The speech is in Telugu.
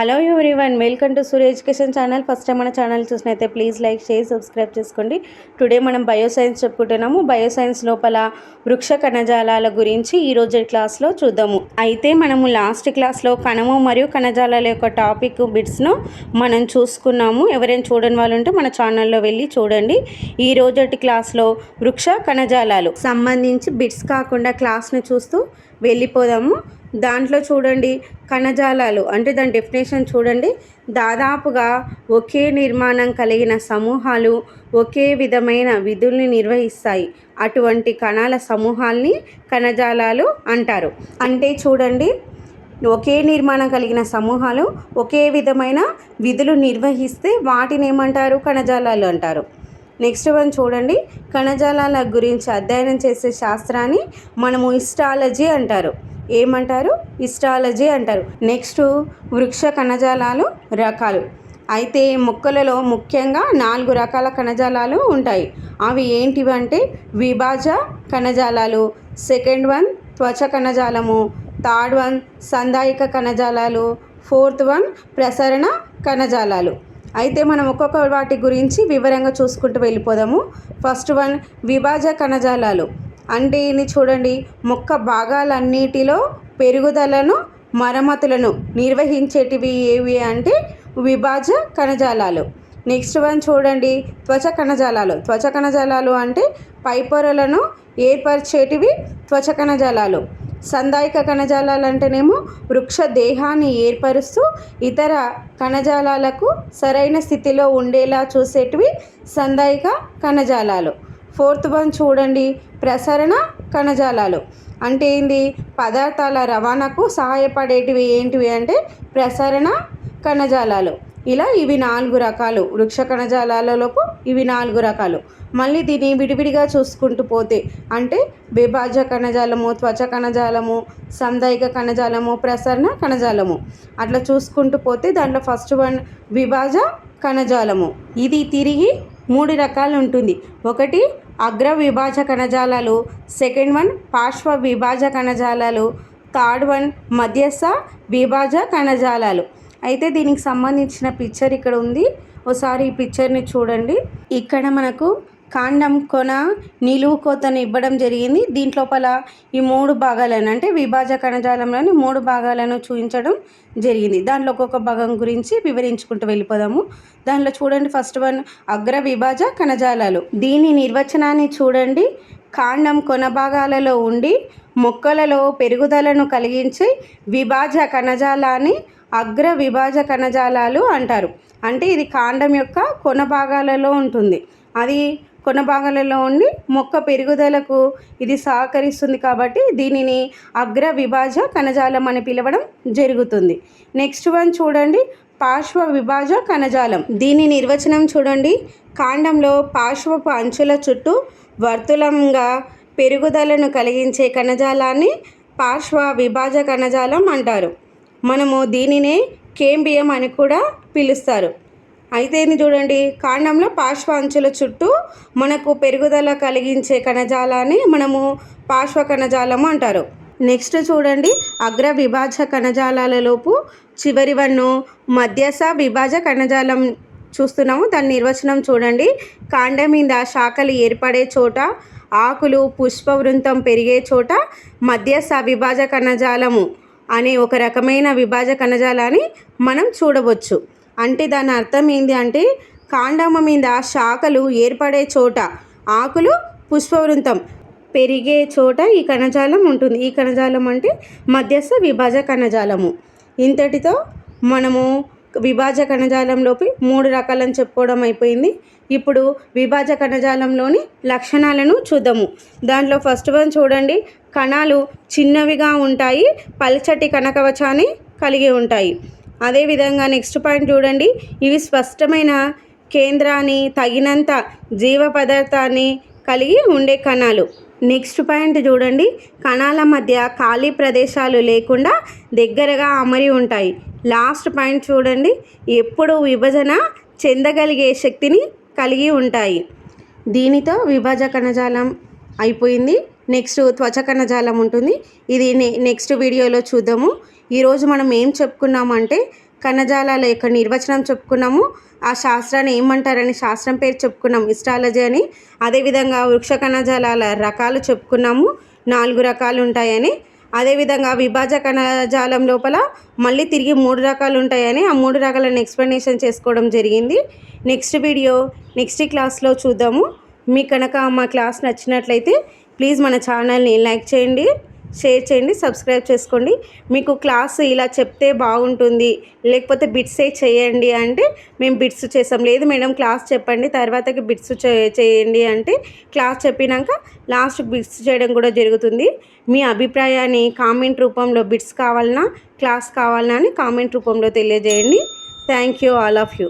Hello one welcome to Surya education channel. First time మన ఛానల్ చూసినైతే ప్లీజ్ లైక్ షేర్ సబ్స్క్రైబ్ చేసుకోండి. టుడే మనం బయో సైన్స్ చెప్పుకుంటున్నాము. బయో సైన్స్ లోపల వృక్ష కణజాలాల గురించి ఈ క్లాస్లో చూద్దాము. అయితే మనము లాస్ట్ క్లాస్లో కణము మరియు కణజాలాల యొక్క టాపిక్ బిట్స్ను మనం చూసుకున్నాము. ఎవరైనా చూడని వాళ్ళు ఉంటే మన ఛానల్లో వెళ్ళి చూడండి. ఈ రోజటి క్లాస్లో వృక్ష కణజాలాలు. సంబంధించి బిట్స్ కాకుండా క్లాస్ను చూస్తూ వెళ్ళిపోదాము. దాంట్లో చూడండి కణజాలాలు అంటే దాని డెఫినేషన్ చూడండి. దాదాపుగా ఒకే నిర్మాణం కలిగిన సమూహాలు ఒకే విధమైన విధుల్ని నిర్వహిస్తాయి. అటువంటి కణాల సమూహాల్ని కణజాలాలు అంటారు. అంటే చూడండి ఒకే నిర్మాణం కలిగిన సమూహాలు ఒకే విధమైన విధులు నిర్వహిస్తే వాటిని ఏమంటారు? కణజాలాలు అంటారు. నెక్స్ట్ వన్ చూడండి కణజాలాల గురించి అధ్యయనం చేసే శాస్త్రాన్ని మనము హిస్టాలజీ అంటారు. ఏమంటారు? ఇస్ట్రాలజీ అంటారు. నెక్స్ట్ వృక్ష కణజాలాలు రకాలు. అయితే మొక్కలలో ముఖ్యంగా నాలుగు రకాల కణజాలాలు ఉంటాయి. అవి ఏంటివి అంటే విభాజ కణజాలాలు సెకండ్ వన్ త్వచ కణజాలము థర్డ్ వన్ సందాయిక కణజాలాలు ఫోర్త్ వన్ ప్రసరణ కణజాలాలు. అయితే మనం ఒక్కొక్క వాటి గురించి వివరంగా చూసుకుంటూ వెళ్ళిపోదాము. ఫస్ట్ వన్ విభాజ కణజాలాలు. అంటే ఇది చూడండి మొక్క భాగాలన్నిటిలో పెరుగుదలను మరమ్మతులను నిర్వహించేటివి ఏవి అంటే విభాజ కణజాలాలు. నెక్స్ట్ వన్ చూడండి త్వచ కణజాలాలు. త్వచ కణజాలాలు అంటే పైపొరలను ఏర్పరిచేటివి త్వచ కణజాలాలు. సందాయిక కణజాలాలు అంటేనేమో వృక్ష దేహాన్ని ఏర్పరుస్తూ ఇతర కణజాలాలకు సరైన స్థితిలో ఉండేలా చూసేటివి సందాయిక కణజాలాలు. ఫోర్త్ వన్ చూడండి. ప్రసరణ కణజాలాలు. అంటే ఏంది? పదార్థాల రవాణాకు సహాయపడేటివి ఏంటివి అంటే ప్రసరణ కణజాలాలు. ఇలా ఇవి నాలుగు రకాలు. వృక్ష కణజాలాలలోపు ఇవి నాలుగు రకాలు. మళ్ళీ దీన్ని విడివిడిగా చూసుకుంటూ పోతే అంటే విభాజ కణజాలము త్వచ కణజాలము సందాయిక కణజాలము ప్రసరణ కణజాలము. అట్లా చూసుకుంటూ పోతే దాంట్లో ఫస్ట్ వన్ విభాజ కణజాలము. ఇది తిరిగి మూడు రకాలు ఉంటుంది. ఒకటి అగ్ర విభాజ కణజాలాలు. సెకండ్ వన్ పార్శ్వ విభాజ కణజాలాలు. థర్డ్ వన్ మధ్యస్థ విభాజ కణజాలాలు. అయితే దీనికి సంబంధించిన పిక్చర్ ఇక్కడ ఉంది. ఒకసారి ఈ పిక్చర్ని చూడండి. ఇక్కడ మనకు కాండం కొన నిలువు కోతను ఇవ్వడం జరిగింది. దీంట్లోపల ఈ మూడు భాగాలను అంటే విభాజ కణజాలంలోని మూడు భాగాలను చూపించడం జరిగింది. దానిలో ఒక్కొక్క భాగం గురించి వివరించుకుంటూ వెళ్ళిపోదాము. దానిలో చూడండి ఫస్ట్ వన్ అగ్ర విభాజ కణజాలాలు. దీని నిర్వచనాన్ని చూడండి. కాండం కొన భాగాలలో ఉండి మొక్కలలో పెరుగుదలను కలిగించి విభాజ కణజాలాన్ని అగ్ర విభాజ కణజాలాలు అంటారు. అంటే ఇది కాండం యొక్క కొన భాగాలలో ఉంటుంది. అది కొన భాగాలలో ఉండి మొక్క పెరుగుదలకు ఇది సహకరిస్తుంది కాబట్టి దీనిని అగ్ర విభాజ కణజాలం అని పిలవడం జరుగుతుంది. నెక్స్ట్ వన్ చూడండి. పార్శ్వ విభాజ కణజాలం. దీని నిర్వచనం చూడండి. కాండంలో పార్శ్వపు అంచుల చుట్టూ వర్తులంగా పెరుగుదలను కలిగించే కణజాలాన్ని పార్శ్వ విభాజ కణజాలం అంటారు. మనము దీనినే కేంబియం అని కూడా పిలుస్తారు. అయితే ఇది చూడండి కాండంలో పార్శ్వ అంచుల చుట్టూ మనకు పెరుగుదల కలిగించే కణజాలాన్ని మనము పార్శ్వ కణజాలము అంటారు. నెక్స్ట్ చూడండి అగ్ర విభాజ కణజాలాలలోపు చివరి వన్ను మధ్యస విభాజ కణజాలం చూస్తున్నాము. దాని నిర్వచనం చూడండి కాండం మీద శాఖలు ఏర్పడే చోట ఆకులు పుష్పవృంతం పెరిగే చోట మధ్యస్థ విభాజ కణజాలము అనే ఒక రకమైన విభాజ కణజాలాన్ని మనం చూడవచ్చు. అంటే దాని అర్థం ఏంటి అంటే కాండమ మీద శాఖలు ఏర్పడే చోట ఆకులు పుష్పవృంతం. పెరిగే చోట ఈ కణజాలం ఉంటుంది. ఈ కణజాలం అంటే మధ్యస్థ విభాజ కణజాలము. ఇంతటితో మనము విభాజ కణజాలంలోపి మూడు రకాలను చెప్పుకోవడం అయిపోయింది. ఇప్పుడు విభాజ కణజాలంలోని లక్షణాలను చూద్దాము. దాంట్లో ఫస్ట్ వన్ చూడండి. కణాలు చిన్నవిగా ఉంటాయి. పల్చటి కనకవచాన్ని కలిగి ఉంటాయి. అదేవిధంగా నెక్స్ట్ పాయింట్ చూడండి. ఇవి స్పష్టమైన కేంద్రాన్ని తగినంత జీవ పదార్థాన్ని కలిగి ఉండే కణాలు. నెక్స్ట్ పాయింట్ చూడండి. కణాల మధ్య ఖాళీ ప్రదేశాలు లేకుండా దగ్గరగా అమరి ఉంటాయి. లాస్ట్ పాయింట్ చూడండి. ఎప్పుడు విభజన చెందగలిగే శక్తిని కలిగి ఉంటాయి. దీనితో విభజ కణజాలం అయిపోయింది. నెక్స్ట్ త్వచ కణజాలం ఉంటుంది. ఇది నెక్స్ట్ వీడియోలో చూద్దాము. ఈరోజు మనం ఏం చెప్పుకున్నామంటే కణజాలాల యొక్క నిర్వచనం చెప్పుకున్నాము. ఆ శాస్త్రాన్ని ఏమంటారని శాస్త్రం పేరు చెప్పుకున్నాం ఇస్ట్రాలజీ అని. అదేవిధంగా వృక్ష కణజాలాల రకాలు చెప్పుకున్నాము. నాలుగు రకాలు ఉంటాయని. అదేవిధంగా విభాజ కణజాలం లోపల మళ్ళీ తిరిగి మూడు రకాలు ఉంటాయని. ఆ మూడు రకాలను ఎక్స్ప్లెనేషన్ చేసుకోవడం జరిగింది. నెక్స్ట్ వీడియో నెక్స్ట్ క్లాస్లో చూద్దాము. మీకు కనుక మా క్లాస్ నచ్చినట్లయితే ప్లీజ్ మన ఛానల్ని లైక్ చేయండి షేర్ చేయండి సబ్స్క్రైబ్ చేసుకోండి. మీకు క్లాస్ ఇలా చెప్తే బాగుంటుంది లేకపోతే బిట్సే చేయండి అంటే మేము బిట్స్ చేసాం లేదు మేడం క్లాస్ చెప్పండి తర్వాతకి బిట్స్ చేయండి అంటే క్లాస్ చెప్పినాక లాస్ట్ బిట్స్ చేయడం కూడా జరుగుతుంది. మీ అభిప్రాయాన్ని కామెంట్ రూపంలో బిట్స్ కావాలన్నా క్లాస్ కావాలన్నా అని కామెంట్ రూపంలో తెలియజేయండి. Thank you all of you.